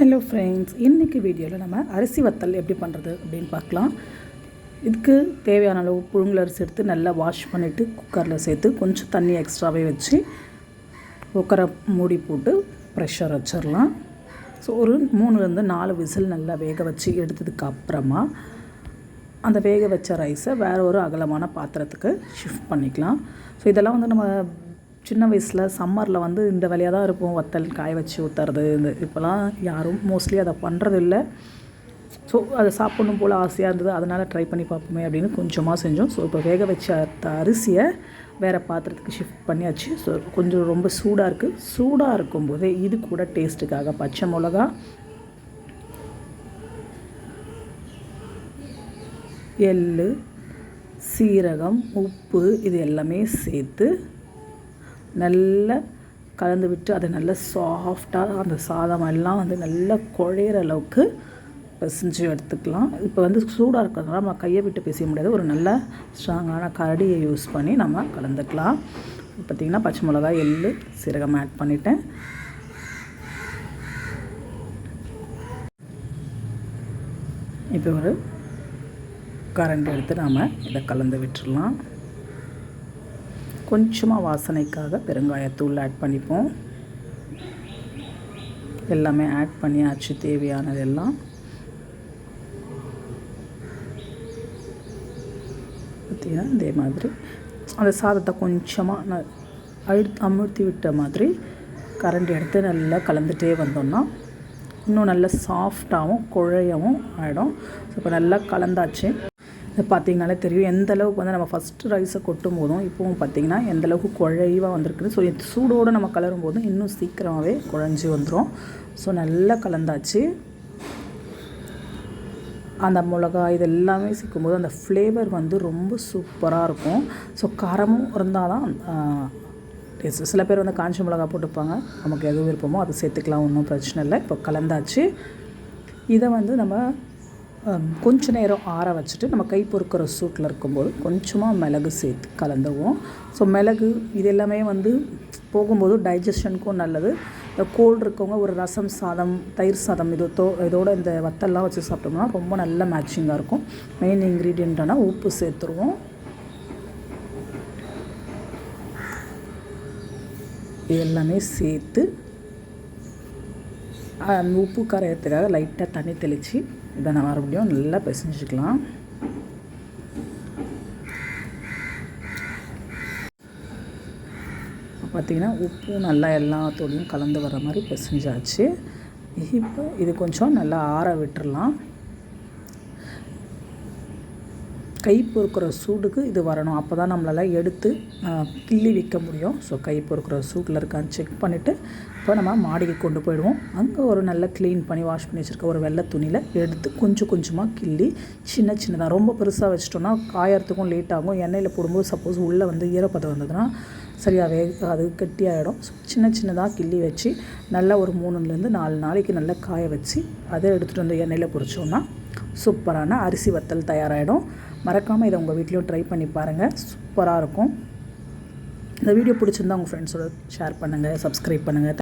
Hello friends இன்றைக்கி வீடியோவில் நம்ம அரிசி வத்தல் எப்படி பண்ணுறது அப்படின்னு பார்க்கலாம். இதுக்கு தேவையான அளவு புழுங்கல் அரிசி எடுத்து நல்லா வாஷ் பண்ணிவிட்டு குக்கரில் சேர்த்து கொஞ்சம் தண்ணி எக்ஸ்ட்ராவே வச்சு குக்கரை மூடி போட்டு ப்ரெஷர் வச்சிடலாம் ஸோ ஒரு மூணுலேருந்து நாலு விசில் நல்லா வேக வச்சு எடுத்ததுக்கு அப்புறமா அந்த வேக வச்ச ரைஸை வேறு ஒரு அகலமான பாத்திரத்துக்கு ஷிஃப்ட் பண்ணிக்கலாம். ஸோ இதெல்லாம் வந்து நம்ம சின்ன வயசில் சம்மரில் வந்து இந்த வேலையாக தான் இருப்போம். வத்தல் காய வச்சு ஊற்றுறது இந்த இப்போலாம் யாரும் மோஸ்ட்லி அதை பண்ணுறது இல்லை. ஸோ அதை சாப்பிடணும் போல் ஆசையாக இருந்தது. அதனால் ட்ரை பண்ணி பார்ப்போமே அப்படின்னு கொஞ்சமாக செஞ்சோம். ஸோ இப்போ வேக வச்ச அரிசியை வேறு பாத்திரத்துக்கு ஷிஃப்ட் பண்ணியாச்சு. ஸோ கொஞ்சம் ரொம்ப சூடாக இருக்குது சூடாக இருக்கும்போதே இது கூட டேஸ்ட்டுக்காக பச்சை மிளகா எள் சீரகம் உப்பு இது எல்லாமே சேர்த்து நல்லா கலந்து விட்டு அதை நல்லா சாஃப்டாக அந்த சாதம் எல்லாம் வந்து நல்லா குழையிற அளவுக்கு பிசைஞ்சு எடுத்துக்கலாம். இப்போ வந்து சூடாக இருக்கிறதுனால நம்ம கையை விட்டு பிசைய முடியாது. ஒரு நல்ல ஸ்ட்ராங்கான கரடியை யூஸ் பண்ணி நம்ம கலந்துக்கலாம். பார்த்திங்கன்னா பச்சை மிளகாய் எள் சீரகம் ஆட் பண்ணிட்டேன். இப்போ ஒரு கரண்ட் எடுத்து நாம் இதை கலந்து விட்டுடலாம். கொஞ்சமாக வாசனைக்காக பெருங்காயத்தூள் ஆட் பண்ணிப்போம். எல்லாமே ஆட் பண்ணியாச்சு தேவையானதெல்லாம். பார்த்தீங்கன்னா இதே மாதிரி. அந்த சாதத்தை கொஞ்சமாக நான் அழு அமுழ்த்தி விட்ட மாதிரி கரண்டி எடுத்து நல்லா கலந்துகிட்டே வந்தோம்னா இன்னும் நல்லா சாஃப்டாகவும் குழையவும் ஆகிடும் ஸோ இப்போ நல்லா கலந்தாச்சு. இது பார்த்திங்கனாலே தெரியும். எந்த அளவுக்கு வந்து நம்ம ஃபஸ்ட்டு ரைஸை கொட்டும் போதும் இப்போவும் பார்த்திங்கன்னா எந்த அளவுக்கு குழைவாக வந்திருக்குது ஸோ சூடோடு நம்ம கலரும் போதும் இன்னும் சீக்கிரமாகவே குழஞ்சி வந்துடும் ஸோ நல்லா கலந்தாச்சு. அந்த மிளகா இது எல்லாமே சிக்கும்போது அந்த ஃப்ளேவர் வந்து ரொம்ப சூப்பராக இருக்கும். ஸோ காரமும் இருந்தால் தான் டேஸ்ட் சில பேர் வந்து காஞ்ச மிளகா போட்டுப்பாங்க. நமக்கு எது விருப்பமோ அதை சேர்த்துக்கலாம் ஒன்றும் பிரச்சனை இல்லை. இப்போ கலந்தாச்சு. இதை வந்து நம்ம கொஞ்ச நேரம் ஆற வச்சுட்டு நம்ம கை பொறுக்கிற சூட்டில் இருக்கும்போது கொஞ்சமாக மிளகு சேர்த்து கலந்துவோம் ஸோ மிளகு இது எல்லாமே வந்து போகும்போது டைஜஷனுக்கும் நல்லது. இந்த கோல்டு இருக்கவங்க ஒரு ரசம் சாதம் தயிர் சாதம் இது தோ இதோட இந்த வத்தல்லாம் வச்சு சாப்பிட்டோம்னா ரொம்ப நல்ல மேட்சிங்காக இருக்கும். மெயின் இன்க்ரீடியண்ட்டானா உப்பு சேர்த்துருவோம். இது எல்லாமே சேர்த்து உப்பு கரையறதுக்காக லைட்டாக தண்ணி தெளித்து இதை நான் மறுபடியும் நல்லா பிசைஞ்சிக்கலாம். பார்த்திங்கன்னா உப்பு நல்லா எல்லாத்தோடையும் கலந்து வர மாதிரி பிசைஞ்சாச்சு. இப்போ இது கொஞ்சம் நல்லா ஆற விட்டுடலாம் கை பொறுக்கிற சூடுக்கு இது வரணும். அப்போ தான் நம்மளால் எடுத்து கிள்ளி விற்க முடியும். ஸோ கை பொறுக்கிற சூட்டில் இருக்கான்னு செக் பண்ணிவிட்டு இப்போ நம்ம மாடிக்கு கொண்டு போயிடுவோம். அங்கே ஒரு நல்ல க்ளீன் பண்ணி வாஷ் பண்ணி வச்சுருக்க ஒரு வெள்ளை துணியில் எடுத்து கொஞ்சம் கொஞ்சமாக கிள்ளி சின்ன சின்னதாக ரொம்ப பெருசாக வச்சிட்டோன்னா காயறதுக்கும் லேட் ஆகும். எண்ணெயில் போடும்போது சப்போஸ் உள்ளே வந்து ஈரப்பதம் வந்ததுன்னா சரியாக வேக அது கட்டியாகிடும் சின்ன சின்னதாக கிள்ளி வச்சு நல்லா ஒரு மூணுலேருந்து நாலு நாளைக்கு நல்லா காய வச்சு அதை எடுத்துகிட்டு வந்து எண்ணெயில் பொறிச்சோன்னா சூப்பரான அரிசி வத்தல் தயாராகிடும் மறக்காமல் இதை உங்கள் வீட்லேயும் ட்ரை பண்ணி பாருங்கள் சூப்பராக இருக்கும். இந்த வீடியோ பிடிச்சிருந்தா உங்கள் ஃப்ரெண்ட்ஸோட ஷேர் பண்ணுங்கள் சப்ஸ்கிரைப் பண்ணுங்கள்